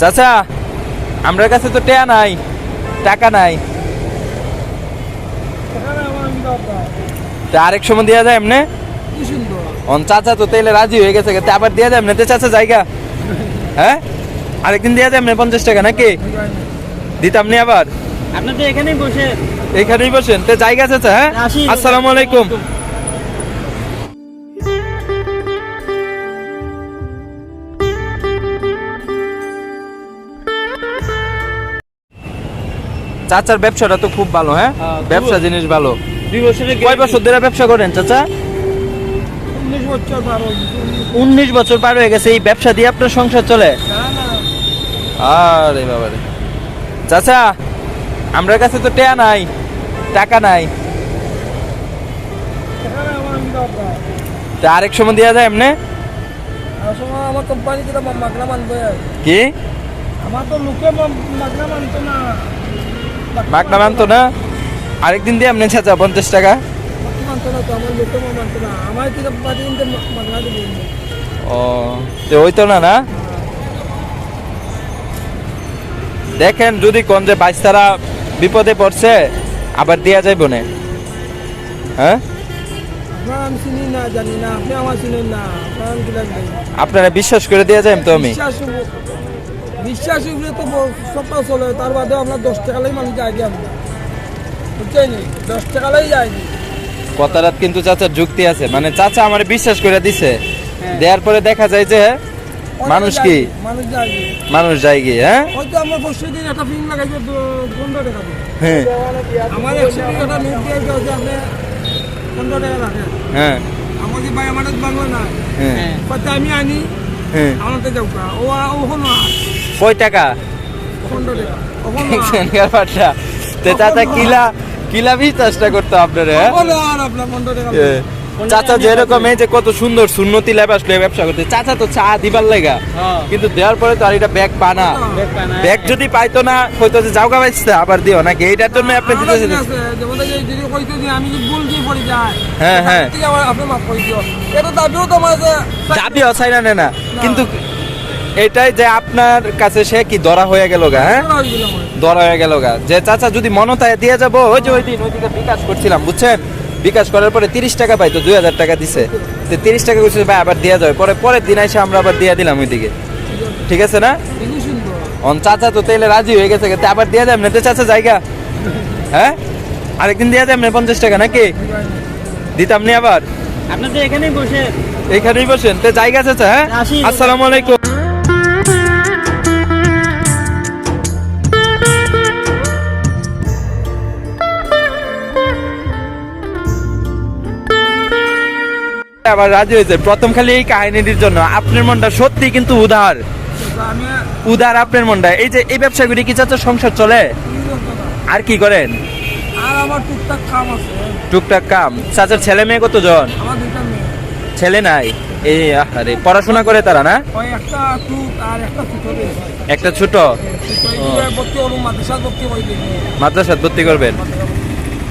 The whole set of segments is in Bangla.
চাচা আমার কাছে তো টেয়া নাই টাকা নাই। আরেক সময় দেওয়া যায় এমনি? অন চাচা তো তাইলে রাজি হয়ে গেছে আবার দেওয়া যায় এমনি? তে চাচা জায়গা? হ্যাঁ? আরেকদিন দেওয়া যায় এমনি পঞ্চাশ টাকা নাকি? দিতাম নি আবার? আপনি তো এখানেই বসেন। এখানেই বসেন তে জায়গা চাচা হ্যাঁ? আসসালামু আলাইকুম। চাচার ব্যবসাটা তো খুব ভালো হ্যাঁ? হ্যাঁ, ব্যবসা জিনিস ভালো। দুই বছরের কয় বছর ধরে ব্যবসা করেন চাচা? উনিশ বছর পার হয়ে গেছে এই ব্যবসা দিয়ে আপনার সংসার চলে? আরে বাবারে চাচা আমার কাছে তো টেয়া নাই টাকা নাই। আরেক সময় দেওয়া যায় এমনি? আমার কোম্পানি কি? আমার তো লোকে মাগনা মানতো না। মাগনা মানতো না? আরেকদিন দিয়ে এমনি চাচা, পঞ্চাশ টাকা। মানতো না তো না ও না? দেখেন যদি কোন যে বাইস্তারা বিপদে পড়ছে, আবার দেয়া যাইব না। হ্যাঁ? আপনার আপনি বিশ্বাস করে দেয়া যাই তো আমি। বিশ্বাস উপরে তো সবটা চলে তার বাদে আপনার দশ টাকালেই মানুষ যায় কি আমরা বুঝছেন দশ টাকালেই যায় কথাটা কিন্তু চাচার যুক্তি আছে। মানে চাচা আমার বিশ্বাস করে দিছে। হ্যাঁ। দেওয়ার পরে দেখা যায় যে মানুষ কি? মানুষ যায় গিয়ে। হ্যাঁ? হয়তো আমরা পরশু দিন একটা ফিল্ম লাগাইছে পনেরো টাকা হ্যাঁ। আমার একশো টাকা নোট দিয়ে গেছে আপনি পনেরো টাকা রাখেন হ্যাঁ। আমার যে ভাই আমার বাংলা না হ্যাঁ। আমি আনি হ্যাঁ। আমাকে যাও ও ও হলো কয় টাকা? ব্যাপারটা তো চাচা কিলা কিলা বিশ্বাসটা করতো আপনারা হ্যাঁ? চাচা যেরকম এই যে কত সুন্দর সুন্নতি ল্যাব আসলে ব্যবসা করতে চাচা তো চা দিবার লেগা কিন্তু দেওয়ার পরে তো আর এটা ব্যাগ পানা। ব্যাগ যদি পাইতো না হয়তো যে যাওগা পাইছে আবার দিও নাকি? এইটার জন্য আপনি যদি কইতে যে আমি যদি ভুল পড়ে যাই। হ্যাঁ, হ্যাঁ। আপনি মাফ করে দিও। এটা দাবিও তো আমার না। কিন্তু এটাই যে আপনার কাছে সে কি ধরা হয়ে গেল গা হ্যাঁ। ধরা হয়ে গেল গা। যে চাচা যদি মনতায় দিয়ে যাব ওই যে ওই দিন ওইদিকে বিকাশ করছিলাম বুঝছেন? বিকাশ করার পরে তিরিশ টাকা পাইতো দুই হাজার টাকা দিছে। তো তিরিশ টাকা করছে ভাই আবার দেওয়া যাবে। পরে পরের দিন এসে আমরা আবার দিয়ে দিলাম ওইদিকে। ঠিক আছে না? অন চাচা তো তাইলে রাজি হয়ে গেছে তা আবার দিয়ে যাবেন তো চাচা জায়গা হ্যাঁ? আরেকদিন দিয়ে যাবেন পঞ্চাশ টাকা নাকি? দিতাম নি আবার। আপনি তো এখানেই বসে এইখানেই বসেন। তো জায়গা চাচা হ্যাঁ? আসসালামু আলাইকুম। আবার রাজি হয়েছে। প্রথম খালি এই কাহিনীটির জন্য। আপনার মনটা সত্যি কিন্তু উদার? উদার আপনার মনটা। এই যে এই ব্যবসাগুলি কি চাচা সংসার চলে? আর কি করেন? আর আমার টুকটাক কাম আছে। টুকটাক কাম। চাচার ছেলে মেয়ে কতজন? আমার দুইটা মেয়ে। ছেলে নাই? এই আরে পড়াশোনা করে তারা না? একটা ছোট মাদ্রাসাত ভর্তি করবেন?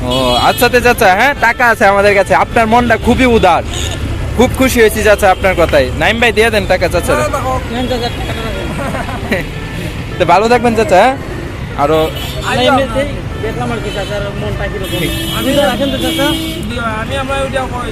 ও আচ্ছা তে চাচা হ্যাঁ টাকা আছে আমাদের কাছে। আপনার মনটা খুবই উদার। খুব খুশি হয়েছি চাচা আপনার কথাই নাইম ভাই দিয়ে দেন টাকা চাচা। তো ভালো থাকবেন চাচা হ্যাঁ? আরও দেখলাম আর কি চাচার মনটা কীরকম আমি তো রাখেন তো চাচা। আমি আমরা ওইটা কই